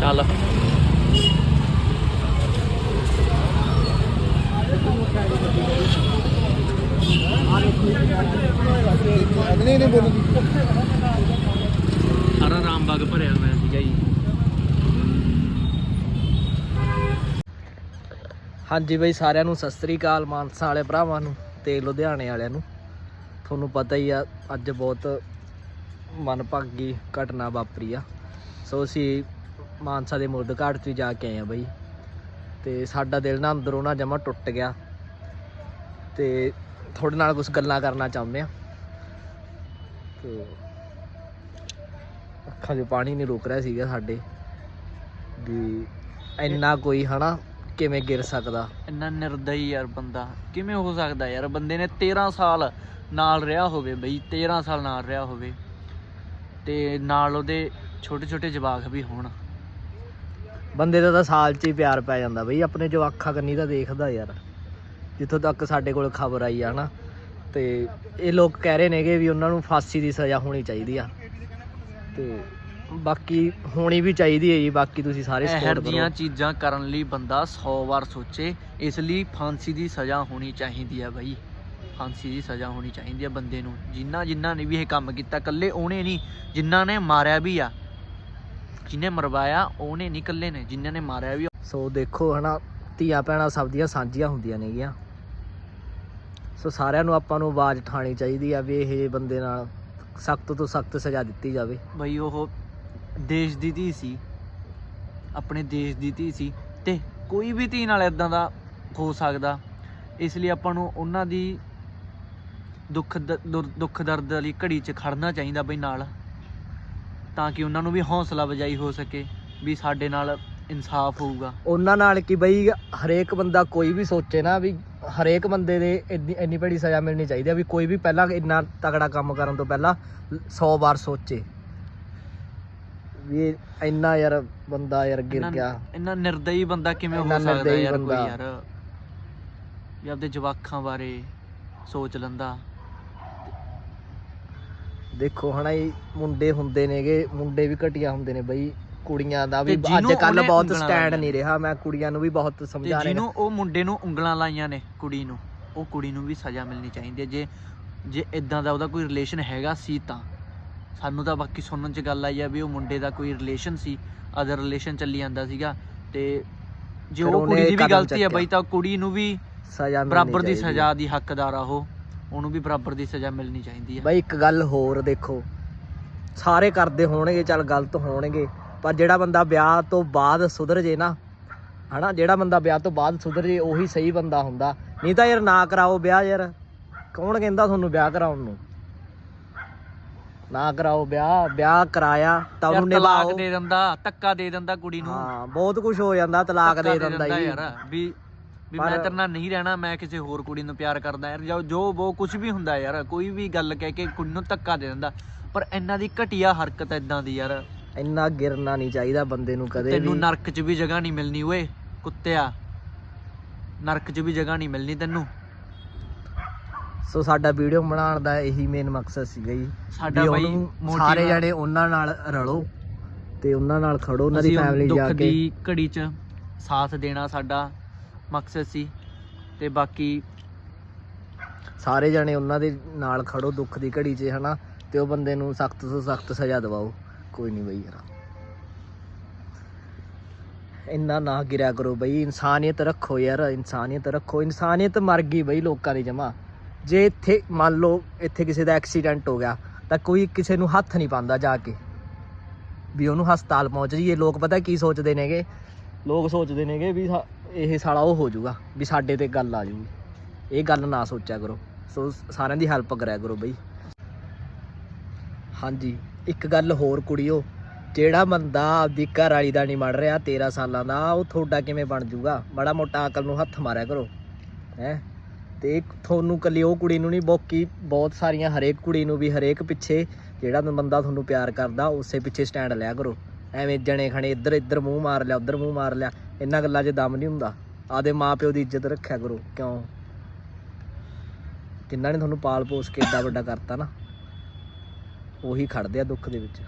ਚੱਲ। ਨਹੀਂ ਨਹੀਂ ਬੋਲੋ ਸਾਰਾ ਰਾਮਬਾਗ ਭਰਿਆ ਹੋਇਆ ਸੀਗਾ ਜੀ। ਹਾਂਜੀ ਬਈ ਸਾਰਿਆਂ ਨੂੰ ਸਤਿ ਸ੍ਰੀ ਅਕਾਲ ਮਾਨਸਾ ਵਾਲੇ ਭਰਾਵਾਂ ਨੂੰ ਤੇ ਲੁਧਿਆਣੇ ਵਾਲਿਆਂ ਨੂੰ। ਤੁਹਾਨੂੰ ਪਤਾ ਹੀ ਆ ਅੱਜ ਬਹੁਤ ਮਨਭਾਗੀ ਘਟਨਾ ਵਾਪਰੀ ਆ। ਸੋ ਅਸੀਂ ਮਾਨਸਾ ਦੇ ਮੁੱਢ ਘਾਟ 'ਚ ਜਾ ਕੇ ਆਏ ਆ ਬਈ। ਤੇ ਸਾਡਾ ਦਿਲ ਨਾ ਅੰਦਰੋਂ ਨਾ ਜਮਾ ਟੁੱਟ ਗਿਆ। ਤੇ ਤੁਹਾਡੇ ਨਾਲ ਕੁਝ ਗੱਲਾਂ ਕਰਨਾ ਚਾਹੁੰਦੇ ਆ। ਤੇ ਅੱਖਾਂ 'ਚ ਪਾਣੀ ਨਹੀਂ ਰੁਕ ਰਿਹਾ ਸੀਗਾ ਸਾਡੇ। ਵੀ ਇੰਨਾ ਕੋਈ ਹਨਾ, ਕਿਵੇਂ ਗਿਰ ਸਕਦਾ? ਇੰਨਾ ਨਿਰਦਈ ਯਾਰ ਬੰਦਾ। ਕਿਵੇਂ ਹੋ ਸਕਦਾ ਯਾਰ? ਬੰਦੇ ਨੇ 13 ਸਾਲ ਨਾਲ ਰਿਹਾ ਹੋਵੇ ਬਈ 13 ਸਾਲ ਨਾਲ ਰਿਹਾ ਹੋਵੇ। ਤੇ ਨਾਲ ਉਹਦੇ ਛੋਟੇ ਛੋਟੇ ਜਵਾਕ ਵੀ ਹੋਣ। ਬੰਦੇ ਦਾ ਤਾਂ ਸਾਲ 'ਚ ਹੀ ਪਿਆਰ ਪੈ ਜਾਂਦਾ ਬਈ ਆਪਣੇ ਜੋ ਅੱਖਾਂ ਕੰਨੀ ਤਾਂ ਦੇਖਦਾ ਯਾਰ। ਜਿੱਥੋਂ ਤੱਕ ਸਾਡੇ ਕੋਲ ਖਬਰ ਆਈ ਆ ਨਾ ਤੇ ਇਹ ਲੋਕ ਕਹਿ ਰਹੇ ਨੇਗੇ ਵੀ ਉਹਨਾਂ ਨੂੰ ਫਾਂਸੀ ਦੀ ਸਜ਼ਾ ਹੋਣੀ ਚਾਹੀਦੀ ਆ। ਤੇ ਬਾਕੀ ਹੋਣੀ ਵੀ ਚਾਹੀਦੀ ਹੈ ਜੀ ਬਾਕੀ ਤੁਸੀਂ ਸਾਰੇ ਸਪੋਰਟ ਕਰੋ। ਚੀਜ਼ਾਂ ਕਰਨ ਲਈ ਬੰਦਾ 100 ਵਾਰ ਸੋਚੇ ਇਸ ਲਈ ਫਾਂਸੀ ਦੀ ਸਜ਼ਾ ਹੋਣੀ ਚਾਹੀਦੀ ਹੈ ਬਈ। ਫਾਂਸੀ ਦੀ ਸਜ਼ਾ ਹੋਣੀ ਚਾਹੀਦੀ ਹੈ ਬੰਦੇ ਨੂੰ। ਜਿਨ੍ਹਾਂ ਜਿਨ੍ਹਾਂ ਨੇ ਵੀ ਇਹ ਕੰਮ ਕੀਤਾ ਇਕੱਲੇ ਉਹਨੇ ਨਹੀਂ ਜਿਨ੍ਹਾਂ ਨੇ ਮਾਰਿਆ ਵੀ ਆ। ਜਿਹਨੇ ਮਰਵਾਇਆ, ਉਹਨੇ ਨਹੀਂ ਇਕੱਲੇ ਨੇ, ਜਿਨ੍ਹਾਂ ਨੇ ਮਾਰਿਆ ਵੀ ਸੋ ਦੇਖੋ ਹਨਾ, ਧੀਆਂ ਭੈਣਾਂ ਸਭ ਦੀਆਂ ਸਾਂਝੀਆਂ ਹੁੰਦੀਆਂ ਨੇਗੀਆਂ। ਸੋ ਸਾਰਿਆਂ ਨੂੰ ਆਪਾਂ ਨੂੰ ਆਵਾਜ਼ ਉਠਾਣੀ ਚਾਹੀਦੀ ਆ ਵੀ ਇਹ ਬੰਦੇ ਨਾਲ ਸਖਤ ਤੋਂ ਸਖਤ ਸਜ਼ਾ ਦਿੱਤੀ ਜਾਵੇ। ਬਈ ਉਹ ਦੇਸ਼ ਦੀ ਧੀ ਸੀ, ਆਪਣੇ ਦੇਸ਼ ਦੀ ਧੀ ਸੀ, ਤੇ ਕੋਈ ਵੀ ਧੀ ਨਾਲ ਇਦਾਂ ਦਾ ਹੋ ਸਕਦਾ। ਇਸ ਲਈ ਆਪਾਂ ਨੂੰ ਉਹਨਾਂ ਦੀ ਦੁੱਖ ਦ- ਦੁਰ- ਦੁੱਖ ਦਰਦ ਵਾਲੀ ਘੜੀ 'ਚ ਖੜਨਾ ਚਾਹੀਦਾ ਬਈ ਨਾਲ। ਤਾਂ ਕਿ ਉਹਨਾਂ ਨੂੰ ਵੀ ਹੌਸਲਾ ਵਜਾਈ ਹੋ ਸਕੇ ਵੀ ਸਾਡੇ ਨਾਲ ਇਨਸਾਫ ਹੋਊਗਾ। ਉਹਨਾਂ ਨਾਲ ਕੀ ਬਈ ਹਰੇਕ ਬੰਦਾ ਕੋਈ ਵੀ ਸੋਚੇ ਨਾ ਵੀ ਹਰੇਕ ਬੰਦੇ ਦੇ ਇੰਨੀ ਇੰਨੀ ਭੜੀ ਸਜ਼ਾ ਮਿਲਣੀ ਚਾਹੀਦੀ ਆ ਵੀ ਕੋਈ ਵੀ ਪਹਿਲਾਂ ਇੰਨਾ ਤਗੜਾ ਕੰਮ ਕਰਨ ਤੋਂ ਪਹਿਲਾਂ 100 ਵਾਰ ਸੋਚੇ। ਵੀ ਇੰਨਾ ਯਾਰ ਬੰਦਾ ਯਾਰ ਗਿਰ ਗਿਆ। ਇੰਨਾ ਨਿਰਦਈ ਬੰਦਾ ਕਿਵੇਂ ਹੋ ਸਕਦਾ ਯਾਰ ਕੋਈ। ਯਾਰ? ਵੀ ਆਪਦੇ ਜਵਾਕਾਂ ਬਾਰੇ ਸੋਚ ਲੈਂਦਾ। ਦੇਖੋ ਹਨਾ ਇਹ ਮੁੰਡੇ ਹੁੰਦੇ ਨੇਗੇ ਮੁੰਡੇ ਵੀ ਘਟੀਆ ਹੁੰਦੇ ਨੇ ਬਈ ਕੁੜੀਆਂ ਦਾ ਵੀ ਤੇ ਜਿਹਨੂੰ ਅੱਜ ਕੱਲ ਉਹਨੇ ਬਹੁਤ ਉਂਗਲਾਂ ਸਟੈਂਡ ਲਾਈਆਂ। ਨਹੀਂ ਰਿਹਾ ਮੈਂ ਕੁੜੀਆਂ ਨੂੰ ਵੀ ਬਹੁਤ ਤੇ ਸਮਝਾ ਰਿਹਾ। ਜਿਹਨੂੰ ਉਹ ਮੁੰਡੇ ਨੂੰ ਉਂਗਲਾਂ ਲਾਈਆਂ ਨੇ ਕੁੜੀ ਨੂੰ ਉਹ ਕੁੜੀ ਨੂੰ ਵੀ ਸਜ਼ਾ ਮਿਲਣੀ ਚਾਹੀਦੀ ਹੈ। ਜੇ ਜੇ ਇਦਾਂ ਦਾ ਉਹਦਾ ਕੋਈ ਰਿਲੇਸ਼ਨ ਹੈਗਾ ਸੀ ਤਾਂ। ਸਾਨੂੰ ਤਾਂ ਬਾਕੀ ਸੁਣਨ ਚ ਗੱਲ ਆਈ ਆ ਵੀ ਉਹ ਮੁੰਡੇ ਦਾ ਕੋਈ ਰਿਲੇਸ਼ਨ ਸੀ ਅਦਰ ਰਿਲੇਸ਼ਨ ਚੱਲੀ ਜਾਂਦਾ ਸੀਗਾ ਤੇ ਜੇ ਫਿਰ ਉਹ ਉਹਨੇ ਕੁੜੀ ਦੀ ਵੀ ਕਦਮ ਗਲਤੀ ਹੈ ਚੱਕਿਆ। ਬਈ ਤਾਂ ਕੁੜੀ ਨੂੰ ਵੀ ਸਜ਼ਾ ਮਿਲਣੀ ਬਰਾਬਰ ਦੀ ਚਾਹੀਦੀ ਸਜ਼ਾ ਦੀ ਹੱਕਦਾਰ ਆ ਉਹ। ਉਹਨੂੰ ਵੀ ਬਰਾਬਰ ਦੀ ਸਜ਼ਾ ਮਿਲਣੀ ਚਾਹੀਦੀ ਹੈ। ਬਈ ਇੱਕ ਗੱਲ ਹੋਰ ਦੇਖੋ। ਸਾਰੇ ਕਰਦੇ ਹੋਣਗੇ ਚੱਲ ਗਲਤ ਹੋਣਗੇ ਪਰ ਜਿਹੜਾ ਬੰਦਾ ਵਿਆਹ ਤੋਂ ਬਾਅਦ ਸੁਧਰ ਜੇ ਨਾ ਹਨਾ ਜਿਹੜਾ ਬੰਦਾ ਵਿਆਹ ਤੋਂ ਬਾਅਦ ਸੁਧਰ ਜੇ ਉਹੀ ਸਹੀ ਬੰਦਾ ਹੁੰਦਾ। ਨਹੀਂ ਤਾਂ ਯਾਰ ਨਾ ਕਰਾਓ ਵਿਆਹ ਯਾਰ। ਕੌਣ ਕਹਿੰਦਾ ਤੁਹਾਨੂੰ ਵਿਆਹ ਕਰਾਉਣ ਨੂੰ? ਨਾ ਕਰਾਓ ਵਿਆਹ ਵਿਆਹ ਕਰਾਇਆ ਤਾਂ ਯਾਰ ਉਹਨੂੰ ਤਲਾਕ ਨਿਭਾਓ ਦੇ ਦਿੰਦਾ ਧੱਕਾ ਦੇ ਦਿੰਦਾ ਕੁੜੀ ਨੂੰ। ਹਾਂ ਬਹੁਤ ਕੁਝ ਹੋ ਜਾਂਦਾ ਤਲਾਕ ਧੱਕਾ ਦੇ ਦਿੰਦਾ ਜੀ। ਯਾਰ ਵੀ ਵੀ ਮੈਂ ਤੇਰੇ ਨਾਲ ਨਹੀਂ ਰਹਿਣਾ ਮੈਂ ਕਿਸੇ ਹੋਰ ਕੁੜੀ ਨੂੰ ਪਿਆਰ ਕਰਦਾ ਯਾਰ ਜੋ ਜੋ ਉਹ ਕੁਝ ਵੀ ਹੁੰਦਾ ਯਾਰ ਕੋਈ ਵੀ ਗੱਲ ਕਹਿ ਕੇ ਕੁੜੀ ਨੂੰ ਧੱਕਾ ਦੇ ਦਿੰਦਾ ਪਰ ਇਹਨਾਂ ਦੀ ਘਟੀਆ ਹਰਕਤ ਇਦਾਂ ਦੀ ਯਾਰ। ਇੰਨਾ ਗਿਰਨਾ ਨਹੀਂ ਚਾਹੀਦਾ ਬੰਦੇ ਨੂੰ ਕਦੇ ਤੈਨੂੰ ਵੀ। ਨਰਕ 'ਚ ਵੀ ਜਗ੍ਹਾ ਨਹੀਂ ਮਿਲਣੀ ਓਏ ਕੁੱਤਿਆ। ਨਰਕ 'ਚ ਵੀ ਜਗ੍ਹਾ ਨਹੀਂ ਮਿਲਣੀ ਤੈਨੂੰ। ਸੋ ਸਾਡਾ ਵੀਡੀਓ ਬਣਾਉਣ ਦਾ ਇਹੀ ਮੇਨ ਮਕਸਦ ਸੀਗਾ ਜੀ। ਸਾਡਾ ਬਾਈ ਸਾਰੇ। ਜਣੇ ਉਹਨਾਂ ਨਾਲ ਰਲੋ ਤੇ ਉਹਨਾਂ ਨਾਲ ਖੜੋ ਉਹਨਾਂ ਦੀ ਫੈਮਿਲੀ ਜਾ ਦੁੱਖ ਕੇ। ਦੀ ਘੜੀ 'ਚ ਸਾਥ ਦੇਣਾ ਸਾਡਾ। ਮਕਸਦ ਸੀ ਤੇ ਬਾਕੀ ਸਾਰੇ ਜਣੇ ਉਹਨਾਂ ਦੇ ਨਾਲ ਖੜੋ ਦੁੱਖ ਦੀ ਘੜੀ 'ਚ, ਹਨਾ? ਤੇ ਉਹ ਬੰਦੇ ਨੂੰ ਸਖਤ ਤੋਂ ਸਖਤ ਸਜ਼ਾ ਦਿਵਾਓ। ਕੋਈ ਨਹੀਂ ਬਈ ਯਾਰ। ਇੰਨਾ ਨਾ ਗਿਰਿਆ ਕਰੋ ਬਈ। ਇਨਸਾਨੀਅਤ ਰੱਖੋ ਯਾਰ, ਇਨਸਾਨੀਅਤ ਰੱਖੋ। ਇਨਸਾਨੀਅਤ ਮਰ ਗਈ ਬਈ ਲੋਕਾਂ ਦੀ ਜਮਾ। ਜੇ ਇੱਥੇ, ਮੰਨ ਲਓ, ਇੱਥੇ ਕਿਸੇ ਦਾ ਐਕਸੀਡੈਂਟ ਹੋ ਗਿਆ, ਤਾਂ ਕੋਈ ਕਿਸੇ ਨੂੰ ਹੱਥ ਨਹੀਂ ਪਾਉਂਦਾ ਜਾ ਕੇ। ਵੀ ਉਹਨੂੰ ਹਸਪਤਾਲ ਪਹੁੰਚ ਜਾਈਏ। ਲੋਕ ਪਤਾ ਕੀ ਸੋਚਦੇ ਨੇਗੇ? ਲੋਕ ਸੋਚਦੇ ਨੇਗੇ ਵੀ ਸਾ- ਇਹ ਸਾਲਾ ਉਹ ਹੋ ਜਾਊਗਾ ਵੀ ਸਾਡੇ ਤੇ ਗੱਲ ਆ ਜੂਗੀ। ਇਹ ਗੱਲ ਨਾ ਸੋਚਿਆ ਕਰੋ। ਸੋ ਸਾਰਿਆਂ ਦੀ ਹੈਲਪ ਕਰਿਆ ਕਰੋ ਬਈ। ਹਾਂਜੀ, ਇੱਕ ਗੱਲ ਹੋਰ ਕੁੜੀਓ, ਜਿਹੜਾ ਬੰਦਾ ਆਪਦੀ ਘਰ ਵਾਲੀ ਦਾ ਨਹੀਂ ਮੜ ਰਿਹਾ 13 ਸਾਲਾਂ ਦਾ, ਉਹ ਤੁਹਾਡਾ ਕਿਵੇਂ ਬਣ ਜਾਊਗਾ ਬੜਾ ਮੋਟਾ ਅਕਲ ਨੂੰ ਹੱਥ ਮਾਰਿਆ ਕਰੋ। ਹੈ? ਤੇ ਤੁਹਾਨੂੰ ਕੱਲੀ ਉਹ ਕੁੜੀ ਨੂੰ ਨਹੀਂ, ਬਾਕੀ ਬਹੁਤ ਸਾਰੀਆਂ ਹਰੇਕ ਕੁੜੀ ਨੂੰ ਵੀ ਹਰੇਕ ਪਿੱਛੇ ਜਿਹੜਾ ਬੰਦਾ ਤੁਹਾਨੂੰ ਪਿਆਰ ਕਰਦਾ, ਉਸੇ ਪਿੱਛੇ ਸਟੈਂਡ ਲਿਆ ਕਰੋ। ਐਵੇਂ ਜਣੇ ਖਣੇ ਇੱਧਰ ਇੱਧਰ ਮੂੰਹ ਮਾਰ ਲਿਆ, ਉੱਧਰ ਮੂੰਹ ਮਾਰ ਲਿਆ। ਇਹਨਾਂ ਗੱਲਾਂ 'ਚ ਦਮ ਨਹੀਂ ਹੁੰਦਾ। ਆਦੇ ਮਾਪਿਓ ਦੀ ਇੱਜ਼ਤ ਰੱਖਿਆ ਕਰੋ। ਕਿਉਂ? ਜਿਨ੍ਹਾਂ ਨੇ ਤੁਹਾਨੂੰ ਪਾਲ ਪੋਸ ਕੇ ਏਡਾ ਵੱਡਾ ਕਰਤਾ ਨਾ। ਉਹੀ ਖੜਦੇ ਆ ਦੁੱਖ ਦੇ ਵਿੱਚ।